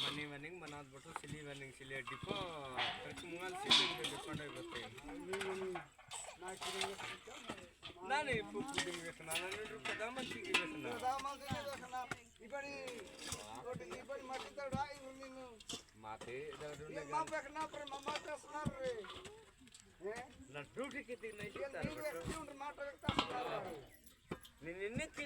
ಮನೆ ಮನೆಗೆ ಮನಾದ್ ಬಿಟ್ಟು ಸಿಲಿ ಮನೆಗೆ ಸಿಲಿ ಅಡ್ಡಿಕೋ ಖರ್ಚು ಮುಂಗಾಲ್ ಸಿಲಿ ಡಿಸ್ಕೌಂಟ್ ಆಗಿರುತ್ತೆ ನಾನು ಇಪ್ಪು ಪುಡಿಂಗ್ ಬೇಕನ ನಾನು ಪದ ಮಂಚಿಗೆ ಬೇಕನ ಮಾತೆ నా డ్యూటీకి తిన్న నిన్నెక్కి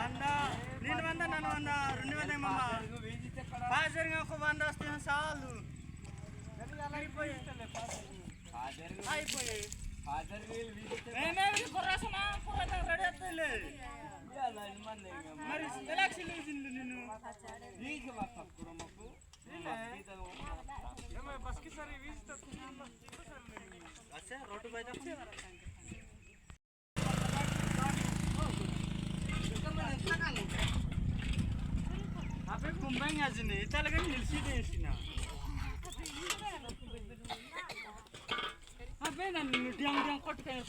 వంద నేను వంద నన్ను వంద రెండు వంద మమ్మ పాసరిగా ఒక వంద వస్తే చాలు. అయిపోయి మరి ఎలక్షన్ వేసిండు నిన్ను. బస్కి సరే వీసి రోడ్డు బయట అప్పుడు తలగా నిలిచి చేసిన అబ్బే నన్ను కొట్టుకొని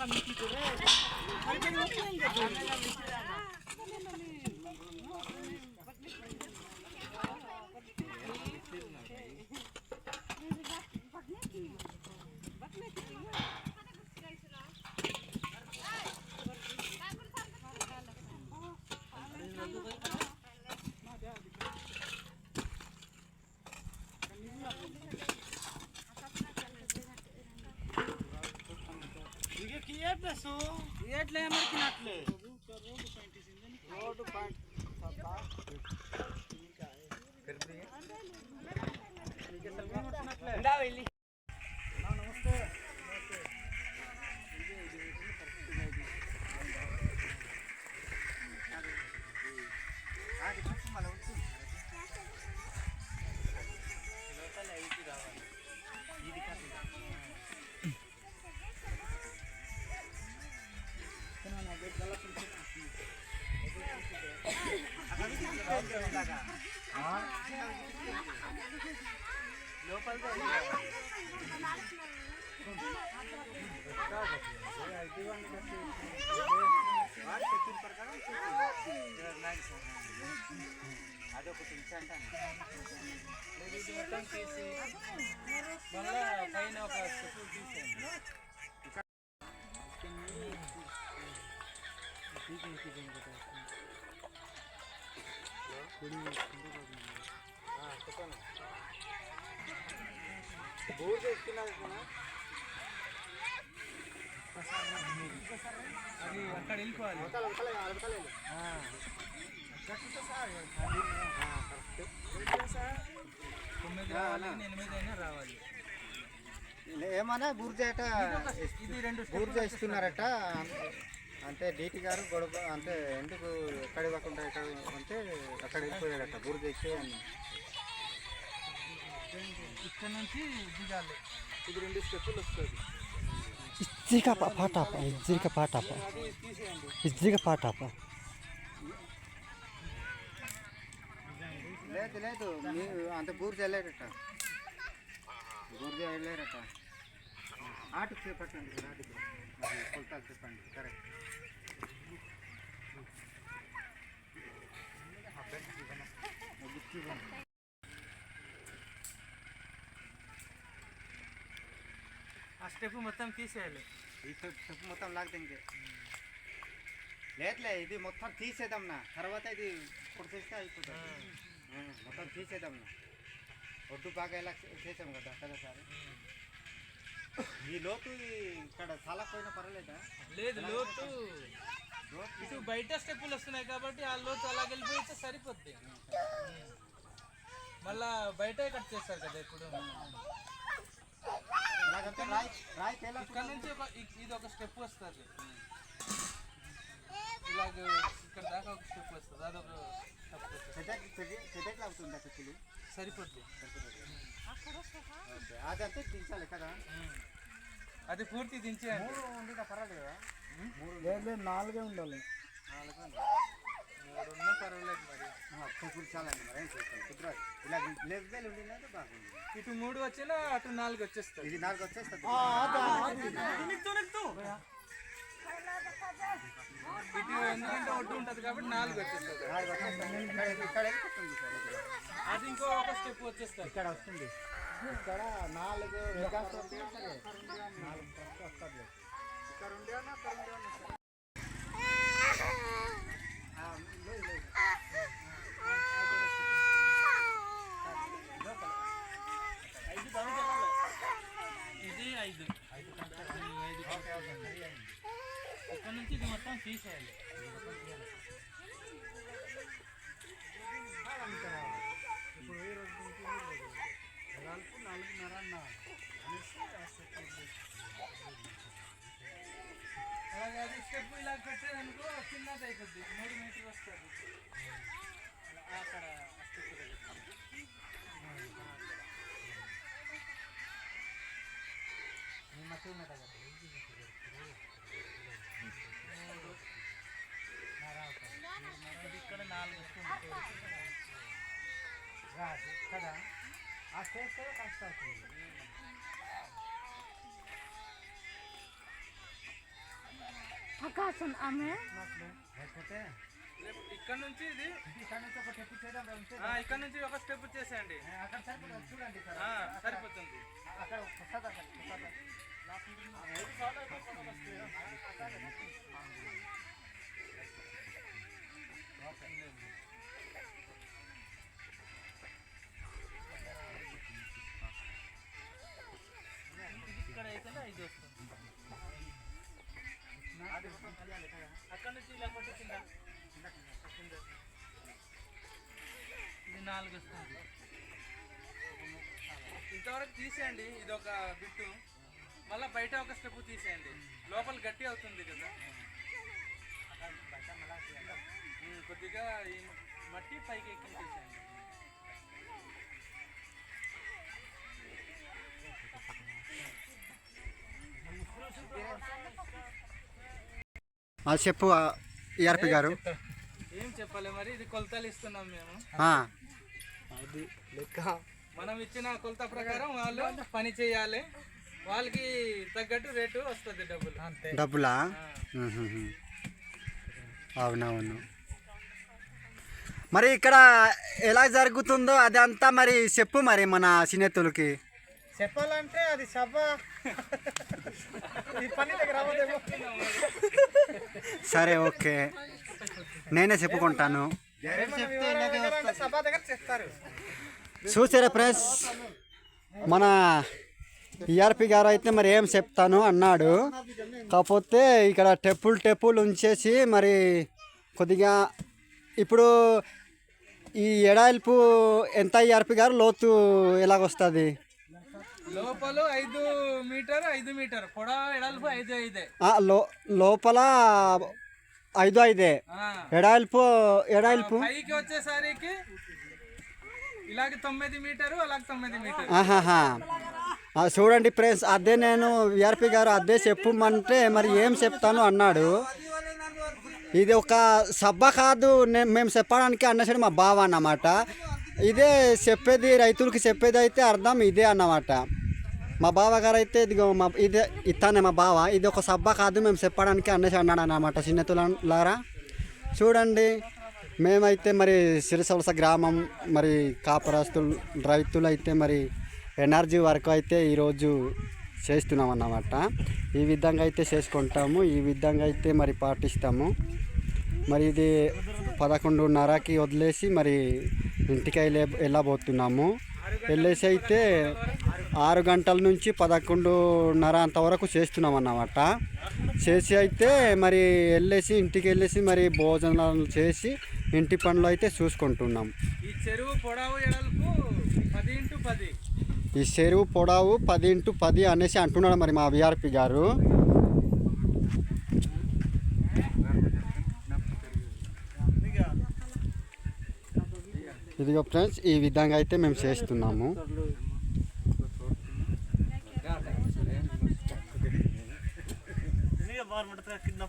ఎట్లా ఏమర్కినట్లే? రోడ్డు పాయింట్ నమస్తే అదొకటి అంటాను మళ్ళా పైన ఒక స్టెప్ తీసేయండి బోర్ చేసుకున్నావు అది అక్కడ వెళ్ళిపోవాలి తొమ్మిది రావాలి ఎనిమిది అయినా రావాలి ఏమన్నా బూర్జేట ఇది రెండు బూర్జ ఇస్తున్నారట అంటే డీటీ గారు గొడవ అంటే ఎందుకు ఎక్కడ ఇవ్వకుండా ఎక్కడ అంటే అక్కడ వెళ్ళిపోయాడట బూర్జ ఇచ్చే అని. ఇక్కడ నుంచి దిగాలి. ఇది రెండు స్టెప్పులు వస్తుంది. ఇజ్జిగా పాటాప ఇజ్జిగా పాటాప ఇజ్జిగా పాటాప లేదు లేదు మీరు అంత బూర్జ వెళ్ళారట బూర్జ వెళ్ళారట ఆటకు పెట్టండి సార్ ఆటకు అది కొలతలు చెప్పండి కరెక్ట్ ఆ స్టెప్ మొత్తం తీసేయాలి ఈ స్టెప్ మొత్తం లాగుతుంది లేట్లే ఇది మొత్తం తీసేద్దాంనా తర్వాత ఇది కొడిసేస్తే అయిపోతుంది మొత్తం తీసేద్దాంనా ఒడ్డు బాగా ఇలా చేసాం కదా కదా సార్ ఈ లోతు ఇక్కడ చాలా పోయినా పర్వాలేదా? లేదు లోతు ఇటు బయట స్టెప్పులు వస్తున్నాయి కాబట్టి ఆ లోతు అలా వెళ్ళిపోతే సరిపోద్ది. మళ్ళా బయట కట్ చేస్తారు కదా ఇప్పుడు ఇక్కడ నుంచి ఒక ఇది ఒక స్టెప్ వస్తుంది. ఇలాగ ఇక్కడ దాకా ఒక స్టెప్ వస్తుంది. అదొక స్టెప్ సరిపోద్ది. ఓకే అదంతా దించాలి కదా అది పూర్తి దించేయండి మూడు ఉండినా పర్వాలేదా లేదు నాలుగే ఉండాలి మూడు ఉన్నా పర్వాలేదు మరి అండి మరి ఏం చేస్తాం కుదరదు ఇలా బాగుంది ఇటు మూడు వచ్చినా అటు నాలుగు వచ్చేస్తాయి ఇది నాలుగు వచ్చేస్తుంది ఒడ్డు ఉంటుంది కాబట్టి నాలుగు వచ్చేస్తుంది. అది ఇంకో ఒక స్టెప్ వచ్చేస్తుంది. ఇక్కడ వస్తుంది. ఇక్కడ నాలుగు నాలుగు వస్తుంది. ఇక్కడ ఉండేవన్నా అక్కడ ఉండేవన్నా సరే ఆ, లేదు, లేదు. ఇది ఐదు ఈ ఐదు ఇక్కడ నుంచి ఇది మొత్తం తీసేయాలి నాలుగు నాలుగున్నర అన్న అలాగే అది స్టెప్ ఇలా పెట్టేదనుకో చిన్నది అయిపోద్ది మూడు మీటర్లు వస్తుంది అక్కడ ఆ step దగ్గర. ఇది ఇక్కడ నాలుగు వస్తుంది రాదు కదా ఆ చేస్తే కష్టం అవుతుంది ఆకాశం ఆమె లేకపోతే ఇక్కడ నుంచి ఇది ఇక్కడ నుంచి ఒక టెప్పు చేయడం ఇక్కడ నుంచి ఒక స్టెప్ చేసేయండి అక్కడ సరిపోతుంది చూడండి సార్ ఆ, సరిపోతుంది అక్కడ వస్తుంది నుంచి కింద ఇది నాలుగు వస్తుంది ఇంతవరకు తీసేయండి ఇది ఒక బిట్టు. మళ్ళీ బయట ఒక స్టెప్ తీసేయండి. లోపల గట్టి అవుతుంది కదా. కొద్దిగా ఈ మట్టి పైకి ఎక్కించేసేయండి చెప్పు ఈఆర్పి గారు. ఏం చెప్పాలి మరి? ఇది కొలతలు ఇస్తున్నాం మేము. ఆ, మనం ఇచ్చిన కొలత ప్రకారం వాళ్ళు పని చేయాలి. వాళ్ళకి తగ్గట్టు రేటు వస్తుంది డబ్బులు. అంతే. డబ్బులా. అవునవును. మరి ఇక్కడ ఎలా జరుగుతుందో అదంతా మరి చెప్పు మరి మన స్నేహితులకి చెప్పాలంటే అది సభ ఈ పని దగ్గర సరే ఓకే. నేనే చెప్పుకుంటాను. చూసారా ప్రెస్? మన ఈఆర్పి గారు అయితే మరి ఏం చెప్తాను అన్నాడు. కాకపోతే ఇక్కడ టెప్పుల్ టెప్పులు ఉంచేసి మరి కొద్దిగా ఇప్పుడు ఈ ఎడాయిల్పు ఎంత ఈఆర్పి గారు లోతు ఎలాగొస్తుంది? లోపల ఐదు మీటర్ ఐదు మీటర్. పొడ ఎడల్పు ఐదు ఐదే. లో లోపల ఐదు ఐదే. ఎడాయిల్పు ఎడాయిల్పు పైకి వచ్చేసరికి ఇలాగ తొమ్మిది మీటరు అలాగ తొమ్మిది మీటర్. చూడండి ఫ్రెండ్స్ అదే నేను విఆర్పి గారు అదే చెప్పమంటే మరి ఏం చెప్తాను అన్నాడు. ఇది ఒక సభ కాదు మేము చెప్పడానికి అన్నసాడు మా బావ అన్నమాట. ఇదే చెప్పేది రైతులకి చెప్పేది అయితే అర్థం ఇదే అన్నమాట. మా బావ గారు అయితే ఇదిగో మా ఇదే ఇస్తానే మా బావ. ఇది ఒక సబ్బా కాదు మేము చెప్పడానికి అన్నసి అన్నాడు అన్నమాట చిన్నతులారా. చూడండి మేమైతే మరి సిరిసలస గ్రామం మరి కాపరాస్తులు రైతులు అయితే మరి ఎనర్జీ వరకు అయితే ఈరోజు చేస్తున్నాం అన్నమాట ఈ విధంగా అయితే చేసుకుంటాము ఈ విధంగా అయితే మరి పాటిస్తాము. మరి ఇది పదకొండున్నరకి వదిలేసి మరి ఇంటికి వెళ్ళే వెళ్ళబోతున్నాము. వెళ్ళేసి అయితే ఆరు గంటల నుంచి పదకొండున్నర అంతవరకు చేస్తున్నాం అన్నమాట చేసి అయితే మరి వెళ్ళేసి ఇంటికి వెళ్ళేసి మరి భోజనాలు చేసి ఇంటి పనులు అయితే చూసుకుంటున్నాం. ఈ చెరువు పొడవు ఎడలకు పది ఇంటూ పది. ఈ చెరువు పొడవు పది ఇంటూ పది అనేసి అంటున్నాడు మరి మా విఆర్పి గారు. ఇదిగో ఫ్రెండ్స్ ఈ విధంగా అయితే మేము చేస్తున్నాము. బాగా ఉంటుంది కింద.